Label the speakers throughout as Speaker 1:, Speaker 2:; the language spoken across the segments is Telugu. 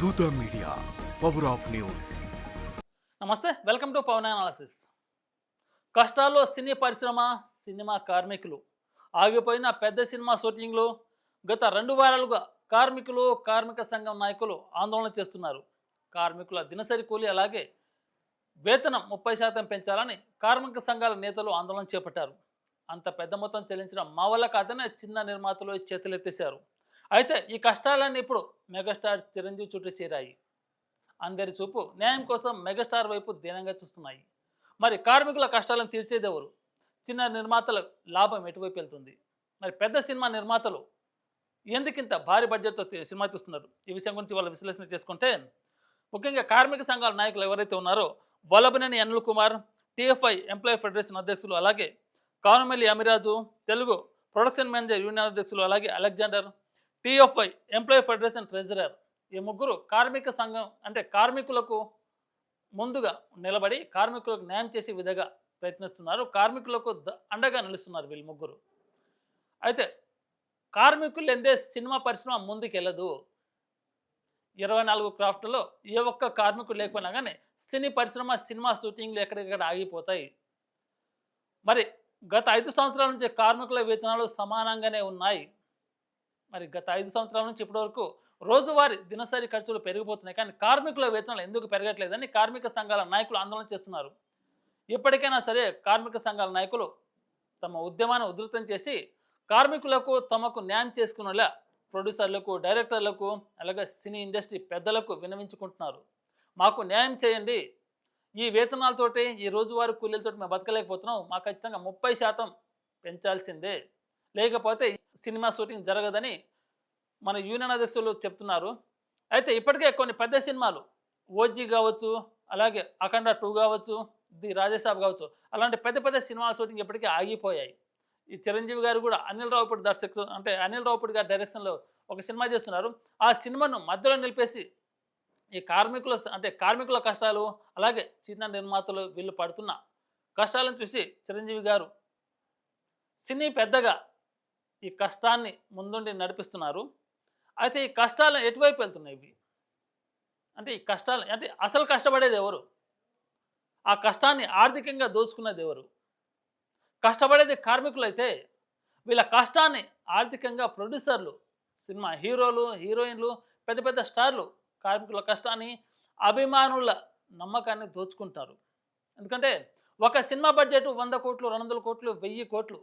Speaker 1: Dootha media power of news
Speaker 2: నమస్తే వెల్కమ్ టు పవన్ అనాలసిస్ కష్టాల్లో సినీ పరిశ్రమ సినిమా కార్మికులు. ఆగిపోయిన పెద్ద సినిమా షూటింగ్లు గత రెండు వారాలుగా కార్మికులు కార్మిక సంఘం నాయకులు ఆందోళన చేస్తున్నారు. కార్మికుల దినసరి కూలి అలాగే వేతనం ముప్పై శాతం పెంచాలని కార్మిక సంఘాల నేతలు ఆందోళన చేపట్టారు. అంత పెద్ద మొత్తం చెల్లించడం మా వల్ల కాదనే చిన్న నిర్మాతలు చేతులెత్తేశారు. అయితే ఈ కష్టాలన్నీ ఇప్పుడు మెగాస్టార్ చిరంజీవి చుట్టూ చేరాయి. అందరి చూపు న్యాయం కోసం మెగాస్టార్ వైపు దీనంగా చూస్తున్నాయి. మరి కార్మికుల కష్టాలను తీర్చేదెవరు చిన్న నిర్మాతల లాభం ఎటువైపు వెళ్తుంది? మరి పెద్ద సినిమా నిర్మాతలు ఎందుకింత భారీ బడ్జెట్తో సినిమా తీస్తున్నారు? ఈ విషయం గురించి వాళ్ళు విశ్లేషణ చేసుకుంటే ముఖ్యంగా కార్మిక సంఘాల నాయకులు ఎవరైతే ఉన్నారో Vallabhaneni N L Kumar TFI employee federation అధ్యక్షులు అలాగే Kanumelli Amiraju Telugu production manager union అధ్యక్షులు అలాగే Alexander TFI employee federation treasurer ఈ ముగ్గురు కార్మిక సంఘం అంటే కార్మికులకు ముందుగా నిలబడి కార్మికులకు న్యాయం చేసే విధంగా ప్రయత్నిస్తున్నారు. కార్మికులకు ద- అండగా నిలుస్తున్నారు వీళ్ళు ముగ్గురు. అయితే కార్మికులు ఎందే సినిమా పరిశ్రమ ముందుకెళ్ళదు. ఇరవై నాలుగు క్రాఫ్ట్లో ఏ ఒక్క కార్మికుడు లేకపోయినా కానీ సినీ పరిశ్రమ సినిమా షూటింగ్లు ఎక్కడికక్కడ ఆగిపోతాయి. మరి గత ఐదు సంవత్సరాల నుంచి కార్మికుల వేతనాలు సమానంగానే ఉన్నాయి. మరి గత ఐదు సంవత్సరాల నుంచి ఇప్పటివరకు రోజువారీ దినసరి ఖర్చులు పెరిగిపోతున్నాయి. కానీ కార్మికుల వేతనాలు ఎందుకు పెరగట్లేదని కార్మిక సంఘాల నాయకులు ఆందోళన చేస్తున్నారు. ఇప్పటికైనా సరే కార్మిక సంఘాల నాయకులు తమ ఉద్యమాన్ని ఉధృతం చేసి కార్మికులకు తమకు న్యాయం చేసుకునేలా ప్రొడ్యూసర్లకు డైరెక్టర్లకు అలాగే సినీ ఇండస్ట్రీ పెద్దలకు వినవించుకుంటున్నారు మాకు న్యాయం చేయండి. ఈ వేతనాలతోటి ఈ రోజువారీ కూలీలతో మేము బతకలేకపోతున్నాం. మాకు ఖచ్చితంగా ముప్పై శాతం పెంచాల్సిందే. లేకపోతే సినిమా షూటింగ్ జరగదని మన యూనియన్ అధ్యక్షులు చెప్తున్నారు. అయితే ఇప్పటికే కొన్ని పెద్ద సినిమాలు ఓజీ కావచ్చు అలాగే అఖండ టూ కావచ్చు ది రాజేసాబ్ కావచ్చు అలాంటి పెద్ద పెద్ద సినిమాల షూటింగ్ ఇప్పటికే ఆగిపోయాయి. ఈ చిరంజీవి గారు కూడా అనిల్ రావుపూడి దర్శకు అంటే అనిల్ రావుపూడి గారి డైరెక్షన్లో ఒక సినిమా చేస్తున్నారు. ఆ సినిమాను మధ్యలో నిలిపేసి ఈ కార్మికుల అంటే కార్మికుల కష్టాలు అలాగే చిన్న నిర్మాతలు వీళ్ళు పడుతున్న కష్టాలను చూసి చిరంజీవి గారు సినీ పెద్దగా ఈ కష్టాన్ని ముందుండి నడిపిస్తున్నారు. అయితే ఈ కష్టాలు ఎటువైపు వెళ్తున్నాయి ఇవి? అంటే ఈ కష్టాలు అంటే అసలు కష్టపడేది ఎవరు? ఆ కష్టాన్ని ఆర్థికంగా దోచుకున్నది ఎవరు? కష్టపడేది కార్మికులు అయితే వీళ్ళ కష్టాన్ని ఆర్థికంగా ప్రొడ్యూసర్లు సినిమా హీరోలు హీరోయిన్లు పెద్ద పెద్ద స్టార్లు కార్మికుల కష్టాన్ని అభిమానుల నమ్మకాన్ని దోచుకుంటారు. ఎందుకంటే ఒక సినిమా బడ్జెట్ వంద కోట్లు రెండు వందల కోట్లు వెయ్యి కోట్లు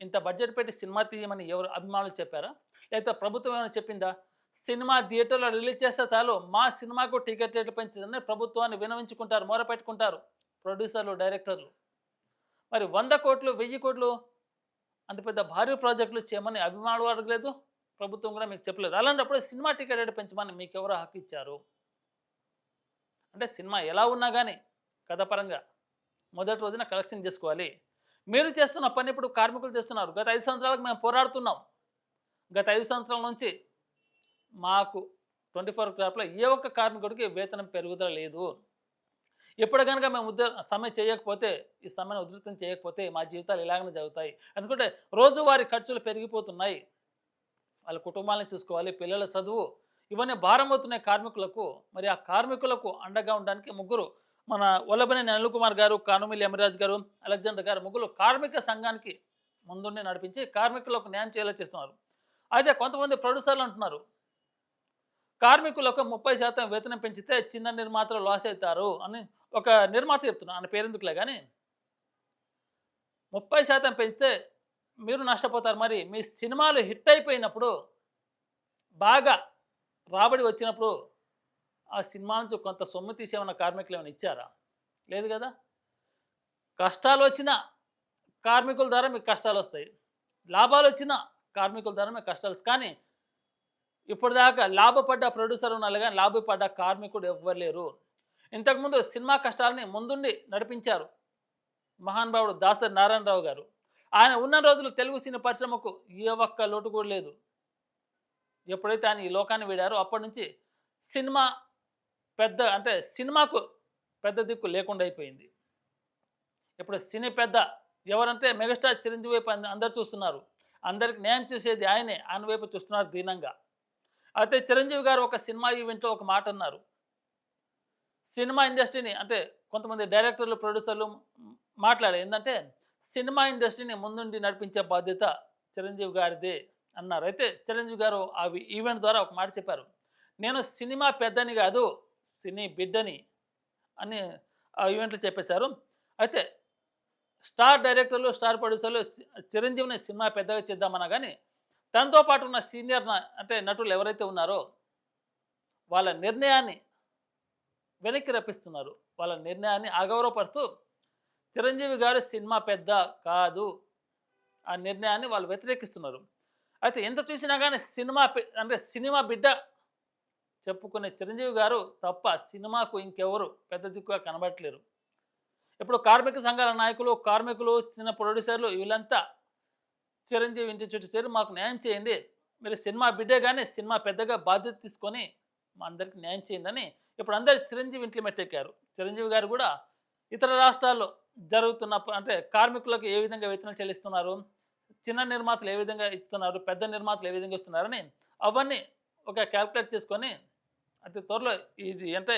Speaker 2: ఇంత బడ్జెట్ పెట్టి సినిమా తీయమని ఎవరు అభిమానులు చెప్పారా? లేకపోతే ప్రభుత్వం ఏమైనా చెప్పిందా? సినిమా థియేటర్లో రిలీజ్ చేస్తే చాలు మా సినిమాకు టికెట్ రేట్లు పెంచదని ప్రభుత్వాన్ని వినవించుకుంటారు మొరపెట్టుకుంటారు ప్రొడ్యూసర్లు డైరెక్టర్లు. మరి వంద కోట్లు వెయ్యి కోట్లు అంత పెద్ద భారీ ప్రాజెక్టులు చేయమని అభిమానులు అడగలేదు? ప్రభుత్వం కూడా మీకు చెప్పలేదు. అలాంటప్పుడు సినిమా టికెట్ రేటు పెంచమని మీకు ఎవరు హక్కు ఇచ్చారు? అంటే సినిమా ఎలా ఉన్నా కానీ కథపరంగా మొదటి రోజున కలెక్షన్ చేసుకోవాలి. మీరు చేస్తున్న పని ఇప్పుడు కార్మికులు చేస్తున్నారు. గత ఐదు సంవత్సరాలకు మేము పోరాడుతున్నాం. గత ఐదు సంవత్సరాల నుంచి మాకు ట్వంటీ ఫోర్ క్రాప్లో ఏ ఒక్క కార్మికుడికి వేతనం పెరుగుదల లేదు. ఎప్పుడు కనుక మేము ఉద్ర సమ్మె చేయకపోతే ఈ సమ్మెను ఉధృతం చేయకపోతే మా జీవితాలు ఇలాగనే జరుగుతాయి. ఎందుకంటే రోజువారీ ఖర్చులు పెరిగిపోతున్నాయి. వాళ్ళ కుటుంబాలను చూసుకోవాలి పిల్లల చదువు ఇవన్నీ భారం అవుతున్నాయి కార్మికులకు మరి ఆ కార్మికులకు అండగా ఉండడానికి ముగ్గురు మన వల్లభనేని అనిల్ కుమార్ గారు కానుమిల్లి యమరాజ్ గారు అలెగ్జాండర్ గారు ముగ్గురు కార్మిక సంఘానికి ముందుండి నడిపించి కార్మికులకు న్యాయం చేయాలని చేస్తున్నారు. అయితే కొంతమంది ప్రొడ్యూసర్లు అంటున్నారు కార్మికులకు ముప్పై శాతం వేతనం పెంచితే చిన్న నిర్మాతలు లాస్ అవుతారు అని ఒక నిర్మాత చెప్తున్నా ఆయన పేరెందుకులే కానీ. ముప్పై శాతం పెంచితే మీరు నష్టపోతారు. మరి మీ సినిమాలు హిట్ అయిపోయినప్పుడు బాగా రాబడి వచ్చినప్పుడు ఆ సినిమా నుంచి కొంత సొమ్ము తీసేమన్న కార్మికులు ఏమైనా ఇచ్చారా? లేదు కదా? కష్టాలు వచ్చిన కార్మికుల ద్వారా మీకు కష్టాలు వస్తాయి. లాభాలు వచ్చినా కార్మికుల ద్వారా మీకు కష్టాలు కానీ ఇప్పటిదాకా లాభపడ్డ ప్రొడ్యూసర్ ఉన్నారు కానీ లాభపడ్డ కార్మికుడు ఎవ్వరు లేరు. ఇంతకుముందు సినిమా కష్టాలని ముందుండి నడిపించారు మహానుభావుడు దాసరి నారాయణరావు గారు. ఆయన ఉన్న రోజులు తెలుగు సినీ పరిశ్రమకు ఏ ఒక్క లోటు కూడా లేదు. ఎప్పుడైతే ఆయన ఈ లోకాన్ని వీడారో అప్పటి నుంచి సినిమా పెద్ద అంటే సినిమాకు పెద్ద దిక్కు లేకుండా అయిపోయింది. ఇప్పుడు సినీ పెద్ద ఎవరంటే మెగాస్టార్ చిరంజీవి వైపు అందరు చూస్తున్నారు. అందరికి న్యాయం చూసేది ఆయనే. ఆయన వైపు చూస్తున్నారు దీనంగా. అయితే చిరంజీవి గారు ఒక సినిమా ఈవెంట్లో ఒక మాట అన్నారు. సినిమా ఇండస్ట్రీని అంటే కొంతమంది డైరెక్టర్లు ప్రొడ్యూసర్లు మాట్లాడారు. ఏంటంటే సినిమా ఇండస్ట్రీని ముందుండి నడిపించే బాధ్యత చిరంజీవి గారిదే. అన్నారు. అయితే చిరంజీవి గారు ఆ ఈవెంట్ ద్వారా ఒక మాట చెప్పారు. నేను సినిమా పెద్దని కాదు సినీ బిడ్డని అని ఆ ఈవెంట్లో చెప్పేశారు. అయితే స్టార్ డైరెక్టర్లు స్టార్ ప్రొడ్యూసర్లు చిరంజీవిని సినిమా పెద్దగా చేద్దామన్నా కానీ తనతో పాటు ఉన్న సీనియర్ అంటే నటులు ఎవరైతే ఉన్నారో వాళ్ళ నిర్ణయాన్ని వెనక్కి రప్పిస్తున్నారు. వాళ్ళ నిర్ణయాన్ని అగౌరవపరుస్తూ చిరంజీవి గారు సినిమా పెద్ద కాదు ఆ నిర్ణయాన్ని వాళ్ళు వ్యతిరేకిస్తున్నారు. అయితే ఎంత చూసినా కానీ సినిమా అంటే సినిమా బిడ్డ చెప్పుకునే చిరంజీవి గారు తప్ప సినిమాకు ఇంకెవరు పెద్ద దిక్కుగా కనబడట్లేరు. ఇప్పుడు కార్మిక సంఘాల నాయకులు కార్మికులు చిన్న ప్రొడ్యూసర్లు వీళ్ళంతా చిరంజీవి ఇంటి చుట్టూ చేరి మాకు న్యాయం చేయండి. మీరు సినిమా బిడ్డే కానీ సినిమా పెద్దగా బాధ్యత తీసుకొని మా అందరికి న్యాయం చేయండి అని ఇప్పుడు అందరు చిరంజీవి ఇంట్లో మెట్టెక్కారు. చిరంజీవి గారు కూడా ఇతర రాష్ట్రాల్లో జరుగుతున్న అంటే కార్మికులకు ఏ విధంగా వేతనాలు చెల్లిస్తున్నారు? చిన్న నిర్మాతలు ఏ విధంగా ఇస్తున్నారు పెద్ద నిర్మాతలు ఏ విధంగా ఇస్తున్నారని అవన్నీ ఒక క్యాల్కులేట్ చేసుకొని అతి త్వరలో ఇది అంటే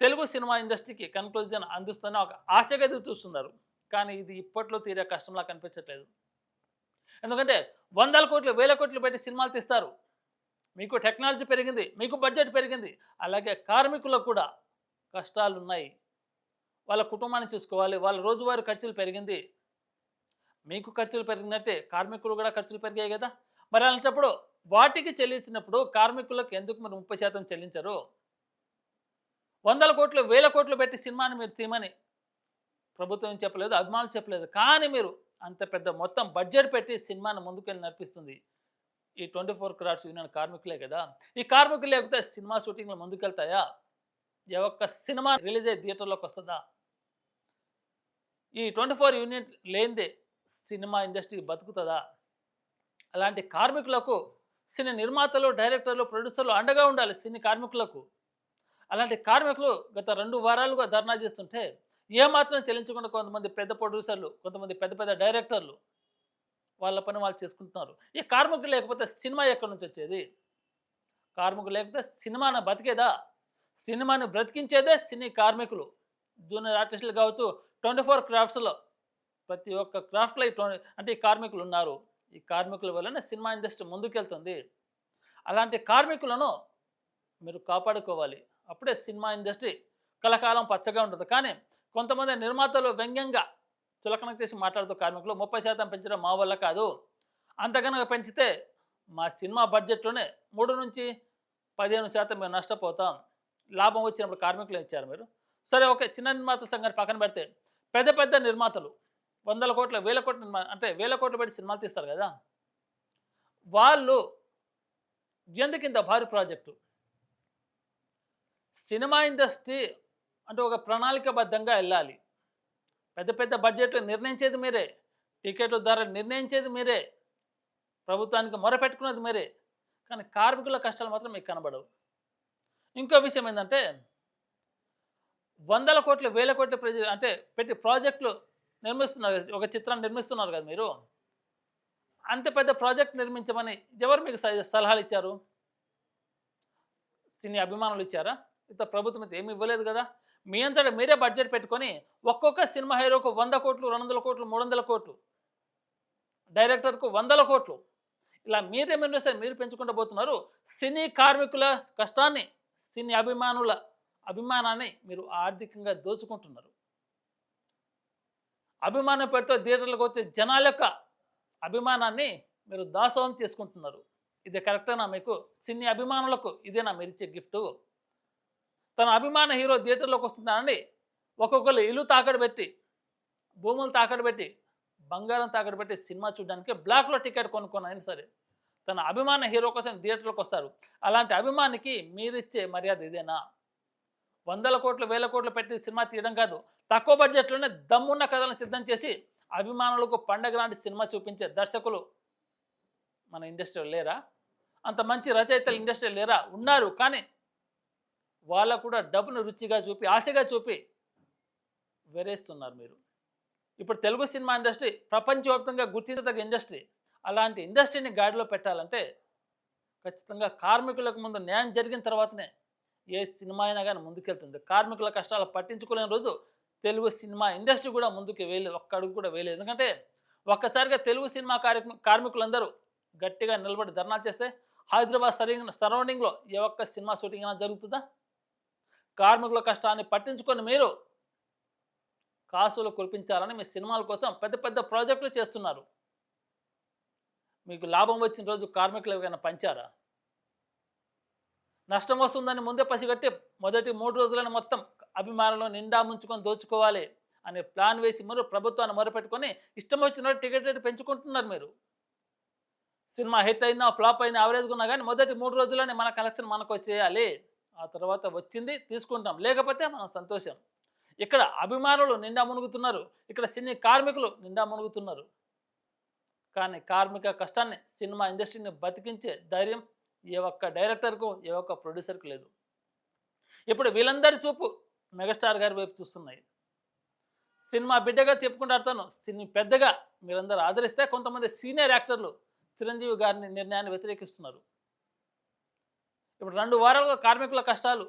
Speaker 2: తెలుగు సినిమా ఇండస్ట్రీకి కన్క్లూజన్ అందిస్తున్న ఒక ఆశగా ఎదురు చూస్తున్నారు. కానీ ఇది ఇప్పట్లో తీరే కష్టంలా కనిపించట్లేదు. ఎందుకంటే వందల కోట్లు వేల కోట్లు పెట్టి సినిమాలు తీస్తారు. మీకు టెక్నాలజీ పెరిగింది మీకు బడ్జెట్ పెరిగింది. అలాగే కార్మికులకు కూడా కష్టాలు ఉన్నాయి వాళ్ళ కుటుంబాన్ని చూసుకోవాలి వాళ్ళ రోజువారీ ఖర్చులు పెరిగింది. మీకు ఖర్చులు పెరిగినట్టే కార్మికులు కూడా ఖర్చులు పెరిగాయి కదా? మరి అలాంటప్పుడు వాటికి చెల్లించినప్పుడు కార్మికులకు ఎందుకు మరి ముప్పై శాతం చెల్లించరు? వందల కోట్లు వేల కోట్లు పెట్టి సినిమాని మీరు తీమని ప్రభుత్వం చెప్పలేదు అభిమానులు చెప్పలేదు. కానీ మీరు అంత పెద్ద మొత్తం బడ్జెట్ పెట్టి సినిమాను ముందుకెళ్ళి నడిపిస్తుంది. ఈ ట్వంటీ ఫోర్ క్రాఫ్ట్స్ యూనియన్ కార్మికులే కదా? ఈ కార్మికులు లేకపోతే సినిమా షూటింగ్లు ముందుకెళ్తాయా? ఏ ఒక్క సినిమా రిలీజ్ అయ్యి థియేటర్లోకి వస్తుందా? ఈ ట్వంటీ ఫోర్ యూనిట్ లేనిదే సినిమా ఇండస్ట్రీ బతుకుతుందా? అలాంటి కార్మికులకు సినీ నిర్మాతలు డైరెక్టర్లు ప్రొడ్యూసర్లు అండగా ఉండాలి సినీ కార్మికులకు. అలాంటి కార్మికులు గత రెండు వారాలుగా ధర్నా చేస్తుంటే ఏమాత్రం చెల్లించకుండా కొంతమంది పెద్ద ప్రొడ్యూసర్లు కొంతమంది పెద్ద పెద్ద డైరెక్టర్లు వాళ్ళ పని వాళ్ళు చేసుకుంటున్నారు. ఈ కార్మికులు లేకపోతే సినిమా ఎక్కడి నుంచి వచ్చేది? కార్మికులు లేకపోతే సినిమాను బతికేదా? సినిమాను బ్రతికించేదే సినీ కార్మికులు. జూనియర్ ఆర్టిస్టులు కావచ్చు ట్వంటీ ఫోర్ క్రాఫ్ట్స్లో ప్రతి ఒక్క క్రాఫ్ట్లో ఈ అంటే ఈ కార్మికులు ఉన్నారు. ఈ కార్మికుల వల్లనే సినిమా ఇండస్ట్రీ ముందుకెళ్తుంది. అలాంటి కార్మికులను మీరు కాపాడుకోవాలి. అప్పుడే సినిమా ఇండస్ట్రీ కలకాలం పచ్చగా ఉంటుంది. కానీ కొంతమంది నిర్మాతలు వ్యంగ్యంగా చులకన చేసి మాట్లాడుతూ కార్మికులు ముప్పై శాతం పెంచడం మా వల్ల కాదు. అంతకనుక పెంచితే మా సినిమా బడ్జెట్లోనే మూడు నుంచి పదిహేను శాతం మేము నష్టపోతాం. లాభం వచ్చినప్పుడు కార్మికులు ఇచ్చారు మీరు? సరే ఓకే. చిన్న నిర్మాతల సంఘాన్ని పక్కన పెడితే పెద్ద పెద్ద నిర్మాతలు వందల కోట్ల వేల కోట్ల అంటే వేల కోట్లు పెట్టి సినిమాలు తీస్తారు కదా? వాళ్ళు ఎందుకింత భారీ ప్రాజెక్టు. సినిమా ఇండస్ట్రీ అంటే ఒక ప్రణాళికబద్ధంగా వెళ్ళాలి. పెద్ద పెద్ద బడ్జెట్లు నిర్ణయించేది మీరే. టికెట్ల ధర నిర్ణయించేది మీరే. ప్రభుత్వానికి మొరపెట్టుకున్నది మీరే. కానీ కార్మికుల కష్టాలు మాత్రం మీకు కనబడవు. ఇంకో విషయం ఏంటంటే వందల కోట్ల వేల కోట్ల ప్రజలు అంటే పెట్టి ప్రాజెక్టులు నిర్మిస్తున్నారు. ఒక చిత్రాన్ని నిర్మిస్తున్నారు కదా మీరు? అంత పెద్ద ప్రాజెక్ట్ నిర్మించమని ఎవరు మీకు సలహాలు ఇచ్చారు? సినీ అభిమానులు ఇచ్చారా? ఇంత ప్రభుత్వం అయితే ఏమి ఇవ్వలేదు కదా. మీ అంతటా మీరే బడ్జెట్ పెట్టుకొని ఒక్కొక్క సినిమా హీరోకు వంద కోట్లు రెండు వందల కోట్లు మూడు వందల కోట్లు డైరెక్టర్కు వందల కోట్లు. ఇలా మీరే మీరు సరే మీరు పెంచుకుంటూ పోతున్నారు. సినీ కార్మికుల కష్టాన్ని సినీ అభిమానుల అభిమానాన్ని మీరు ఆర్థికంగా దోచుకుంటున్నారు. అభిమానం పెడితే థియేటర్లకు వచ్చే జనాల యొక్క అభిమానాన్ని మీరు దాసోహం చేసుకుంటున్నారు. ఇది కరెక్టేనా మీకు? సినీ అభిమానులకు ఇదేనా మీరు ఇచ్చే గిఫ్ట్. తన అభిమాన హీరో థియేటర్లోకి వస్తున్నానండి ఒక్కొక్కరు ఇల్లు తాకడ పెట్టి భూములు తాకడ పెట్టి బంగారం తాకడ పెట్టి సినిమా చూడడానికి బ్లాక్లో టికెట్ కొనుక్కొని అయినా సరే. తన అభిమాన హీరో కోసం థియేటర్లోకి వస్తారు. అలాంటి అభిమానికి మీరిచ్చే మర్యాద ఇదేనా? వందల కోట్లు వేల కోట్లు పెట్టి సినిమా తీయడం కాదు. తక్కువ బడ్జెట్లోనే దమ్మున్న కథలను సిద్ధం చేసి అభిమానులకు పండగ లాంటి సినిమా చూపించే దర్శకులు మన ఇండస్ట్రీలో లేరా? అంత మంచి రచయితలు ఇండస్ట్రీలో లేరా? ఉన్నారు కానీ వాళ్ళకు కూడా డబ్బును రుచిగా చూపి ఆశగా చూపి వెరేస్తున్నారు మీరు. ఇప్పుడు తెలుగు సినిమా ఇండస్ట్రీ ప్రపంచవ్యాప్తంగా గుర్తించదగ్గ ఇండస్ట్రీ. అలాంటి ఇండస్ట్రీని గాడిలో పెట్టాలంటే ఖచ్చితంగా కార్మికులకు ముందు న్యాయం జరిగిన తర్వాతనే ఏ సినిమా అయినా కానీ ముందుకెళ్తుంది. కార్మికుల కష్టాలు పట్టించుకోలేని రోజు తెలుగు సినిమా ఇండస్ట్రీ కూడా ముందుకు వేయలేదు ఒక్క అడుగు కూడా వేయలేదు. ఎందుకంటే ఒక్కసారిగా తెలుగు సినిమా కార్మికులందరూ గట్టిగా నిలబడి ధర్నా చేస్తే హైదరాబాద్ సరైన సరౌండింగ్లో ఏ ఒక్క సినిమా షూటింగ్ అయినా జరుగుతుందా? కార్మికుల కష్టాన్ని పట్టించుకొని మీరు కాసులు కురిపించాలని మీ సినిమాల కోసం పెద్ద పెద్ద ప్రాజెక్టులు చేస్తున్నారు. మీకు లాభం వచ్చిన రోజు కార్మికులు ఎవరికైనా పంచారా? నష్టం వస్తుందని ముందే పసిగట్టి మొదటి మూడు రోజులను మొత్తం అభిమానులు నిండా ముంచుకొని దోచుకోవాలి అనే ప్లాన్ వేసి మీరు ప్రభుత్వాన్ని మొరపెట్టుకొని ఇష్టం వచ్చిన టికెట్ రేటు పెంచుకుంటున్నారు మీరు. సినిమా హిట్ అయినా ఫ్లాప్ అయినా యావరేజ్గా ఉన్నా కానీ మొదటి మూడు రోజుల్లోనే మన కలెక్షన్ మనకు వచ్చేయాలి. ఆ తర్వాత వచ్చింది తీసుకుంటాం. లేకపోతే మనం సంతోషం. ఇక్కడ అభిమానులు నిండా మునుగుతున్నారు. ఇక్కడ సినీ కార్మికులు నిండా మునుగుతున్నారు. కానీ కార్మిక కష్టాన్ని సినిమా ఇండస్ట్రీని బతికించే ధైర్యం ఏ ఒక్క డైరెక్టర్కు ఏ ఒక్క ప్రొడ్యూసర్కు లేదు. ఇప్పుడు వీళ్ళందరి చూపు మెగాస్టార్ గారి వైపు చూస్తున్నాయి. సినిమా బిడ్డగా చెప్పుకుంటాను సినీ పెద్దగా మీరందరూ ఆదరిస్తే కొంతమంది సీనియర్ యాక్టర్లు చిరంజీవి గారిని నిర్ణయాన్ని వ్యతిరేకిస్తున్నారు. ఇప్పుడు రెండు వారాలుగా కార్మికుల కష్టాలు.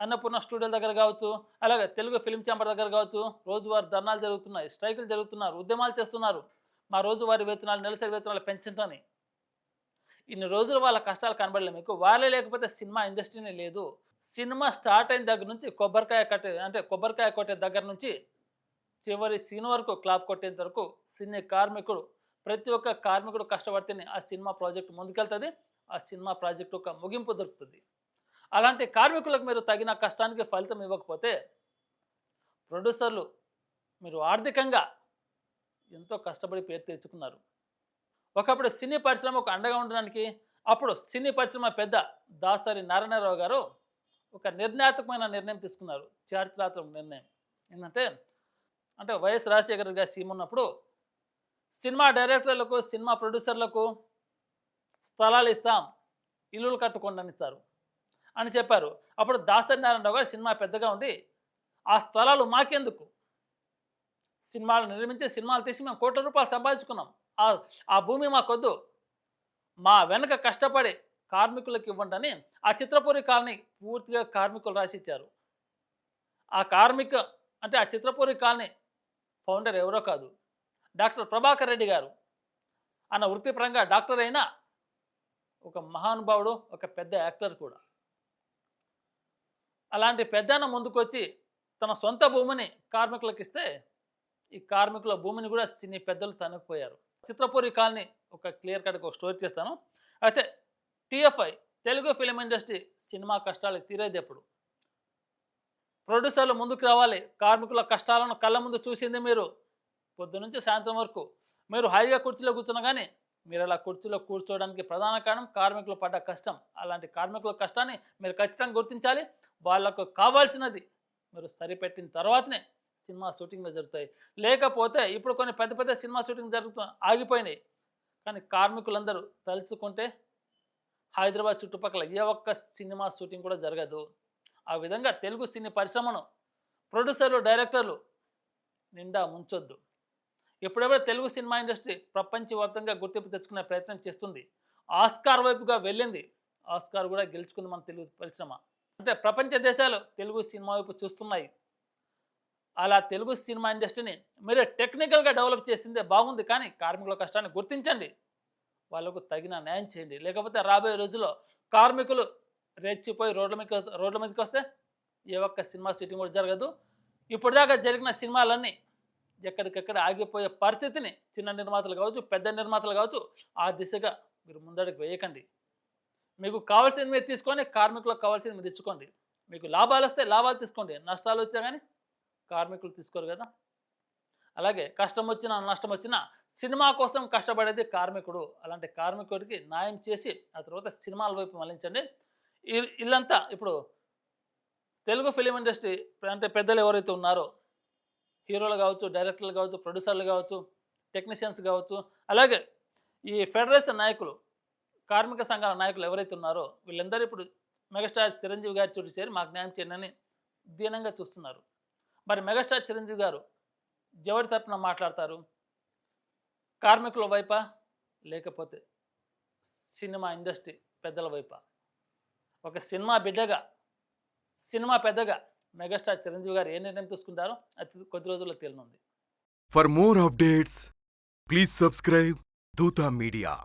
Speaker 2: అన్నపూర్ణ స్టూడియోల దగ్గర కావచ్చు అలాగే తెలుగు ఫిలిం ఛాంబర్ దగ్గర కావచ్చు రోజువారీ ధర్నాలు జరుగుతున్నాయి స్ట్రైకులు జరుగుతున్నారు ఉద్యమాలు చేస్తున్నారు. మా రోజువారీ వేతనాలు నెలసరి వేతనాలు పెంచండి ఇన్ని రోజులు వాళ్ళ కష్టాలు కనబడలే మీకు. వాళ్ళే లేకపోతే సినిమా ఇండస్ట్రీనే లేదు. సినిమా స్టార్ట్ అయిన దగ్గర నుంచి కొబ్బరికాయ కట్టే అంటే కొబ్బరికాయ కొట్టే దగ్గర నుంచి చివరి సీన్ వరకు క్లాప్ కొట్టేంత వరకు సినీ కార్మికుడు ప్రతి ఒక్క కార్మికుడు కష్టపడితేనే ఆ సినిమా ప్రాజెక్ట్ ముందుకెళ్తుంది. ఆ సినిమా ప్రాజెక్ట్ ఒక ముగింపు దొరుకుతుంది. అలాంటి కార్మికులకు మీరు తగిన కష్టానికి ఫలితం ఇవ్వకపోతే ప్రొడ్యూసర్లు మీరు ఆర్థికంగా ఎంతో కష్టపడి పేరు తెచ్చుకున్నారు. ఒకప్పుడు సినీ పరిశ్రమకు అండగా ఉండడానికి అప్పుడు సినీ పరిశ్రమ పెద్ద దాసరి నారాయణరావు గారు ఒక నిర్ణయాత్మకమైన నిర్ణయం తీసుకున్నారు చారిత్రాత్మక నిర్ణయం. ఏంటంటే అంటే వైఎస్ రాజశేఖర్ గారి సీఎం ఉన్నప్పుడు సినిమా డైరెక్టర్లకు సినిమా ప్రొడ్యూసర్లకు స్థలాలు ఇస్తాం ఇల్లులు కట్టుకోండి అని ఇస్తారు అని చెప్పారు. అప్పుడు దాసరి నారాయణరావు గారు సినిమా పెద్దగా ఉండి ఆ స్థలాలు మాకెందుకు? సినిమాలు నిర్మించి సినిమాలు తీసి మేము కోట్ల రూపాయలు సంపాదించుకున్నాం. ఆ భూమి మాకొద్దు. మా వెనక కష్టపడి కార్మికులకు ఇవ్వండి ఆ చిత్రపూరి కాలనీ పూర్తిగా కార్మికులు రాసిచ్చారు. ఆ కార్మిక అంటే ఆ చిత్రపూరి కాలనీ ఫౌండర్ ఎవరో కాదు డాక్టర్ ప్రభాకర్ రెడ్డి గారు. అన్న వృత్తిపరంగా డాక్టర్ అయినా ఒక మహానుభావుడు ఒక పెద్ద యాక్టర్ కూడా. అలాంటి పెద్దన ముందుకొచ్చి తన సొంత భూమిని కార్మికులకు ఇస్తే ఈ కార్మికుల భూమిని కూడా సినీ పెద్దలు తనుకుపోయారు చిత్రపూరి కాలనీ ఒక క్లియర్ కట్గా ఒక స్టోరీ చేస్తాను. అయితే TFI Telugu film industry cinema కష్టాలు తీరేది ఎప్పుడు? ప్రొడ్యూసర్లు ముందుకు రావాలి కార్మికుల కష్టాలను కళ్ళ ముందు చూసింది మీరు. పొద్దు నుంచి సాయంత్రం వరకు మీరు హాయిగా కుర్చీలో కూర్చున్నా కానీ మీరు అలా కుర్చీలో కూర్చోవడానికి ప్రధాన కారణం కార్మికులు పడ్డ కష్టం. అలాంటి కార్మికుల కష్టాన్ని మీరు ఖచ్చితంగా గుర్తించాలి. వాళ్ళకు కావాల్సినది మీరు సరిపెట్టిన తర్వాతనే సినిమా షూటింగ్లు జరుగుతాయి. లేకపోతే ఇప్పుడు కొన్ని పెద్ద పెద్ద సినిమా షూటింగ్ జరుగుతూ ఆగిపోయినాయి. కానీ కార్మికులందరూ తలుచుకుంటే హైదరాబాద్ చుట్టుపక్కల ఏ ఒక్క సినిమా షూటింగ్ కూడా జరగదు. ఆ విధంగా తెలుగు సినీ పరిశ్రమను ప్రొడ్యూసర్లు డైరెక్టర్లు నిండా ముంచొద్దు. ఎప్పుడెప్పుడు తెలుగు సినిమా ఇండస్ట్రీ ప్రపంచవ్యాప్తంగా గుర్తింపు తెచ్చుకునే ప్రయత్నం చేస్తుంది. ఆస్కార్ వైపుగా వెళ్ళింది. ఆస్కార్ కూడా గెలుచుకుంది మన తెలుగు పరిశ్రమ. అంటే ప్రపంచ దేశాలు తెలుగు సినిమా వైపు చూస్తున్నాయి. అలా తెలుగు సినిమా ఇండస్ట్రీని మీరు టెక్నికల్గా డెవలప్ చేసిందే బాగుంది కానీ కార్మికుల కష్టాన్ని గుర్తించండి. వాళ్ళకు తగిన న్యాయం చేయండి. లేకపోతే రాబోయే రోజుల్లో కార్మికులు రెచ్చిపోయి రోడ్ల మీద రోడ్ల మీదకి వస్తే ఏ ఒక్క సినిమా షూటింగ్ కూడా జరగదు. ఇప్పటిదాకా జరిగిన సినిమాలన్నీ ఎక్కడికెక్కడ ఆగిపోయే పరిస్థితిని చిన్న నిర్మాతలు కావచ్చు పెద్ద నిర్మాతలు కావచ్చు ఆ దిశగా మీరు ముందడుగు వేయకండి. మీకు కావాల్సింది మీరు తీసుకొని కార్మికులకు కావాల్సింది మీరు ఇచ్చుకోండి. మీకు లాభాలు వస్తే లాభాలు తీసుకోండి. నష్టాలు వస్తే కానీ కార్మికులు తీసుకోరు కదా? అలాగే కష్టం వచ్చినా నష్టం వచ్చినా సినిమా కోసం కష్టపడేది కార్మికుడు. అలాంటి కార్మికుడికి న్యాయం చేసి ఆ తర్వాత సినిమాల వైపు మళ్ళించండి ఇల్లంతా ఇప్పుడు తెలుగు ఫిలిం ఇండస్ట్రీ అంటే పెద్దలు ఎవరైతే ఉన్నారో హీరోలు కావచ్చు డైరెక్టర్లు కావచ్చు ప్రొడ్యూసర్లు కావచ్చు టెక్నీషియన్స్ కావచ్చు అలాగే ఈ ఫెడరేషన్ నాయకులు కార్మిక సంఘాల నాయకులు ఎవరైతే ఉన్నారో వీళ్ళందరూ ఇప్పుడు మెగాస్టార్ చిరంజీవి గారి చుట్టూ చేరి మాకు న్యాయం చేయండి దీనంగా చూస్తున్నారు. మరి మెగాస్టార్ చిరంజీవి గారు ఎవరి తరపున మాట్లాడతారు? కార్మికుల వైపా? లేకపోతే సినిమా ఇండస్ట్రీ పెద్దల వైపా? ఒక సినిమా బిడ్డగా సినిమా పెద్దగా మెగాస్టార్ చిరంజీవి గారు ఏ నిర్ణయం తీసుకుంటారో అది కొద్ది రోజుల్లో తేలనుంది.
Speaker 1: For more updates please subscribe Dootha media